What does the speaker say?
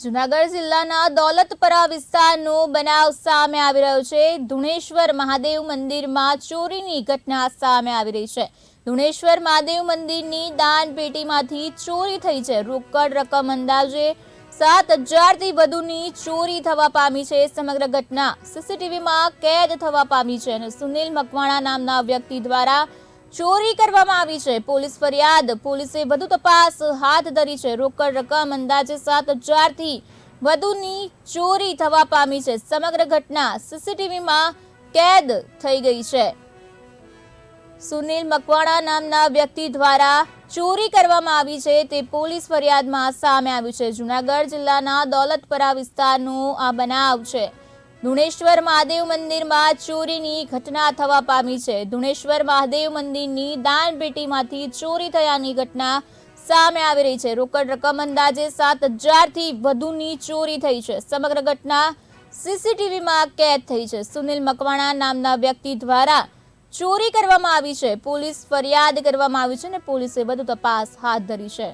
જુનાગઢ જિલ્લાના દોલતપરા વિસ્તારનો બનાવ સામે આવી રહ્યો છે. ધુણેશ્વર મહાદેવ મંદિરમાં ચોરીની ઘટના સામે આવી રહી છે. ધુણેશ્વર મહાદેવ મંદિરની દાન પેટીમાંથી ચોરી થઈ છે. રોકડ રકમ અંદાજે સાત હજારથી વધુની ચોરી થવા પામી છે. સમગ્ર ઘટના સીસીટીવીમાં કેદ થવા પામી છે અને સુનિલ મકવાણા નામના વ્યક્તિ દ્વારા ચોરી કરવામાં આવી છે. પોલીસ ફરિયાદ, પોલીસે વધુ તપાસ હાથ ધરી છે. રોકડ રકમ અંદાજે સાત હજારથી વધુની ચોરી થવા પામી છે. સમગ્ર ઘટના સીસીટીવીમાં કેદ થઈ ગઈ છે. સુનિલ મકવાણા નામના વ્યક્તિ દ્વારા ચોરી કરવામાં આવી છે. તે પોલીસ ફરિયાદમાં સામે આવ્યું છે. જુનાગઢ જિલ્લાના દોલતપરા વિસ્તારનું આ બનાવ છે. ધુણેશ્વર મહાદેવ મંદિરમાં ચોરીની ઘટના થવા પામી છે. ધુણેશ્વર મહાદેવ મંદિરની દાન પેટીમાંથી ચોરી થયાની ઘટના સામે આવી રહી છે. રોકડ રકમ અંદાજે સાત હજારથી વધુની ચોરી થઈ છે. સમગ્ર ઘટના સીસીટીવીમાં કેદ થઈ છે. સુનિલ મકવાણા નામના વ્યક્તિ દ્વારા ચોરી કરવામાં આવી છે. પોલીસ ફરિયાદ કરવામાં આવી છે અને પોલીસે વધુ તપાસ હાથ ધરી છે.